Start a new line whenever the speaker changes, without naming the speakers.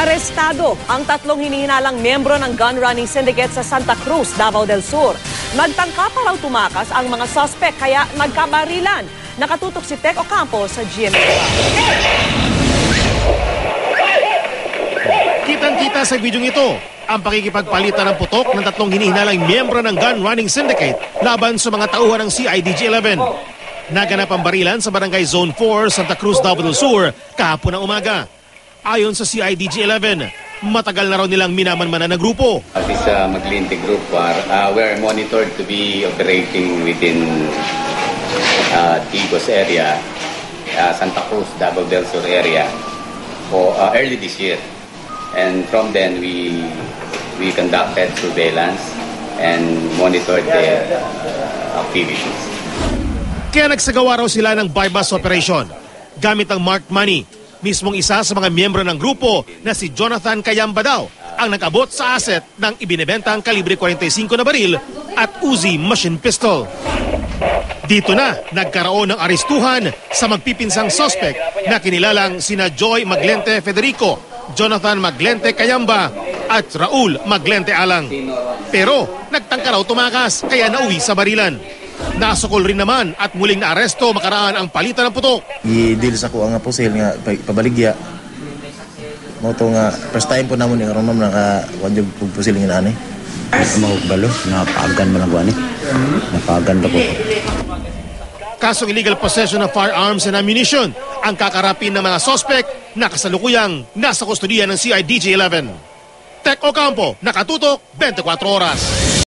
Arestado ang tatlong hinihinalang miyembro ng gun running syndicate sa Santa Cruz, Davao del Sur. Nagtangka pa raw tumakas ang mga suspect kaya nagkabarilan. Nakatutok si Tec Ocampo sa GMA.
Kitang-kita sa bidyong ito ang pakikipagpalitan ng putok ng tatlong hinihinalang miyembro ng gun running syndicate laban sa mga tauhan ng CIDG-11. Naganap ang barilan sa Barangay Zone 4, Santa Cruz, Davao del Sur kahapon ng umaga. Ayon sa CIDG-11, matagal na raw nilang minamanmanan na grupo.
This uh, Maglinte group are uh, we're monitored to be operating within uh, Tigos area, uh, Santa Cruz, Davao del Sur area for uh, early this year. And from then we we conducted surveillance and monitored their uh, activities.
Kaya nagsagawa raw sila ng bypass operation gamit ang marked money. Mismong isa sa mga miyembro ng grupo na si Jonathan Kayamba daw ang nag-abot sa asset ng ibinebentang kalibre 45 na baril at Uzi machine pistol. Dito na nagkaroon ng arestuhan sa magpipinsang suspect na kinilalang sina Joy Maglente Federico, Jonathan Maglente Kayamba at Raul Maglente Alang. Pero nagtangka raw tumakas kaya nauwi sa barilan. Nasukol rin naman at muling naaresto makaraan ang palitan ng putok.
i-deal sa ko nga po sale nga pa- pabaligya mo to nga first time po namon yung aron naka wadyo pug pusil nga ani
Mau balo, napagan mo lang gani. Napagan ko.
Kasong illegal possession of firearms and ammunition ang kakarapin ng mga suspect na kasalukuyang nasa kustodiya ng CIDG-11. Tech Ocampo, nakatutok 24 oras.